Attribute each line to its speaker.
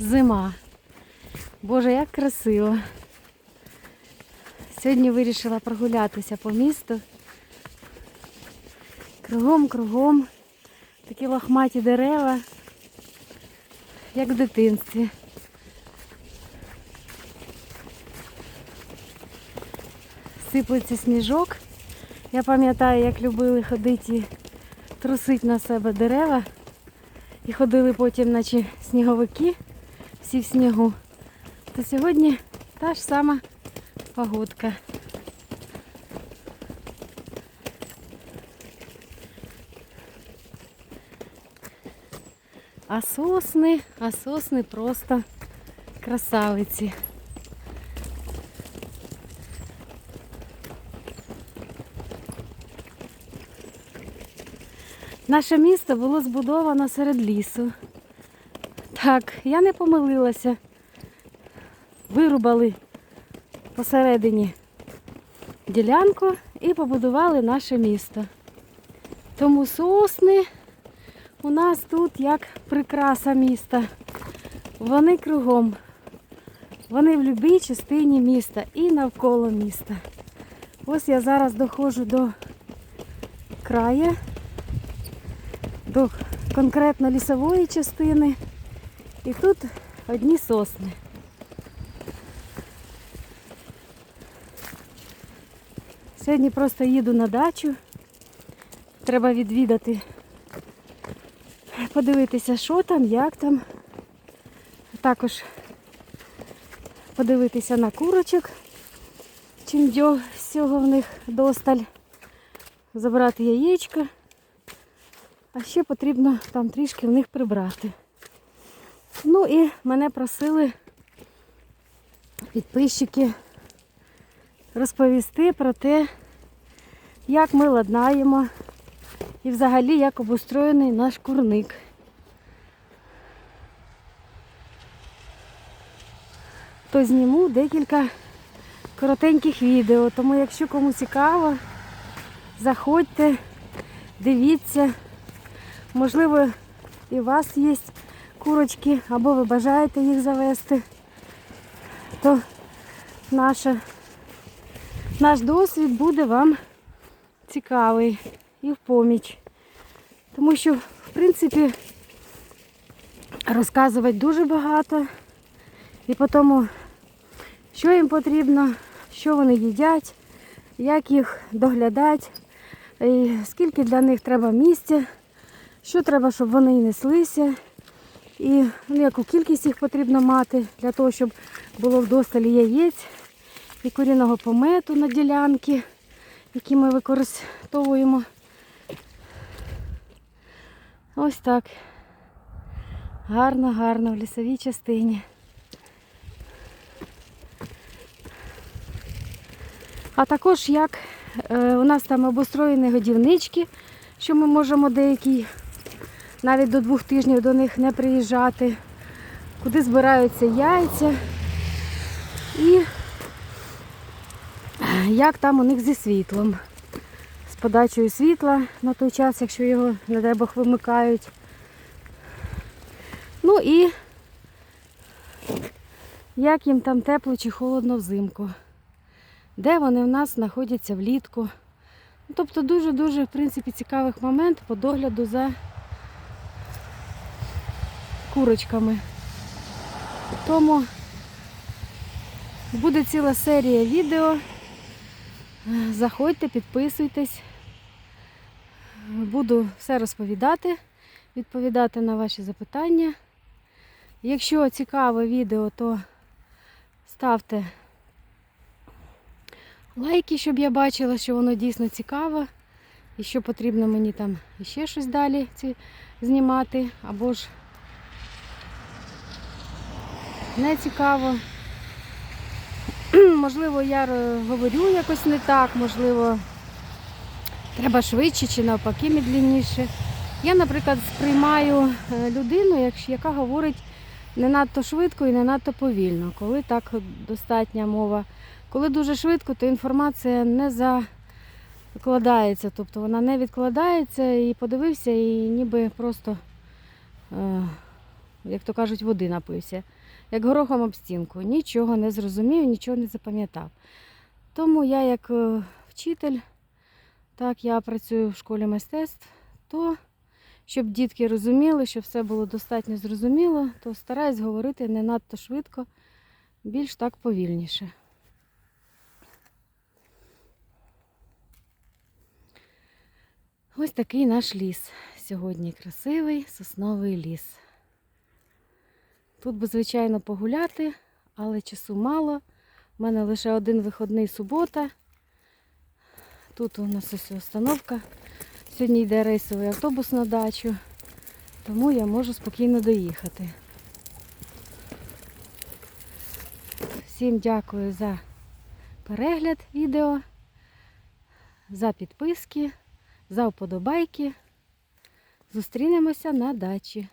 Speaker 1: зима. Боже, як красиво. Сьогодні вирішила прогулятися по місту. Кругом, кругом. Такі лохматі дерева, як в дитинстві. Сиплеться сніжок. Я пам'ятаю, як любили ходити трусити на себе дерева. І ходили потім, наче сніговики, всі в снігу. То сьогодні та ж сама погодка. А сосни, а сосни просто красавиці. Наше місто було збудовано серед лісу. Так, я не помилилася. Вирубали посередині ділянку і побудували наше місто. Тому сосни у нас тут як прикраса міста. Вони кругом. Вони в будь-якій частині міста і навколо міста. Ось я зараз доходжу до краю, до конкретно лісової частини. І тут одні сосни. Сьогодні просто їду на дачу. Треба відвідати, подивитися, що там, як там. Також подивитися на курочок, чим всього в них досталь. Забрати яєчка. А ще потрібно там трішки в них прибрати. Ну і мене просили підписчики розповісти про те, як ми ладнаємо і взагалі як обустроєний наш курник. То зніму декілька коротеньких відео, тому якщо кому цікаво, заходьте, дивіться. Можливо, і у вас є курочки, або ви бажаєте їх завести, то наша, наш досвід буде вам цікавий і в поміч. Тому що, в принципі, розказувати дуже багато. І по тому, що їм потрібно, що вони їдять, як їх доглядати, скільки для них треба місця, що треба, щоб вони неслися. І ну, яку кількість їх потрібно мати для того, щоб було вдосталі яєць і куріного помету на ділянки, які ми використовуємо. Ось так. Гарно, гарно в лісовій частині. А також як е, у нас там обустроєні годівнички, що ми можемо деякі навіть до двох тижнів до них не приїжджати, куди збираються яйця і як там у них зі світлом. З подачею світла на той час, якщо його, не дай вимикають. Ну і як їм там тепло чи холодно взимку. Де вони в нас знаходяться влітку. Ну, Тобто дуже-дуже, в принципі, цікавий момент по догляду за курочками. Тому буде ціла серія відео. Заходьте, підписуйтесь. Буду все розповідати, відповідати на ваші запитання. Якщо цікаве відео, то ставте лайки, щоб я бачила, що воно дійсно цікаве. І що потрібно мені там ще щось далі знімати, або ж не цікаво. Можливо, я говорю якось не так, можливо, треба швидше чи навпаки медленніше. Я, наприклад, сприймаю е, людину, яка говорить не надто швидко і не надто повільно, коли так достатня мова. Коли дуже швидко, то інформація не закладається, тобто вона не відкладається і подивився, і ніби просто е, як то кажуть, води напився. Як горохом об стінку. Нічого не зрозумів, нічого не запам'ятав. Тому я, як е, вчитель, так я працюю в школі мистецтв, то щоб дітки розуміли, щоб все було достатньо зрозуміло, то стараюсь говорити не надто швидко, більш так повільніше. Ось такий наш ліс. Сьогодні красивий сосновий ліс. Тут би, звичайно, погуляти, але часу мало. У мене лише один виходний субота. Тут у нас ось остановка. Сьогодні йде рейсовий автобус на дачу, тому я можу спокійно доїхати. Всім дякую за перегляд відео, за підписки, за вподобайки. Зустрінемося на дачі.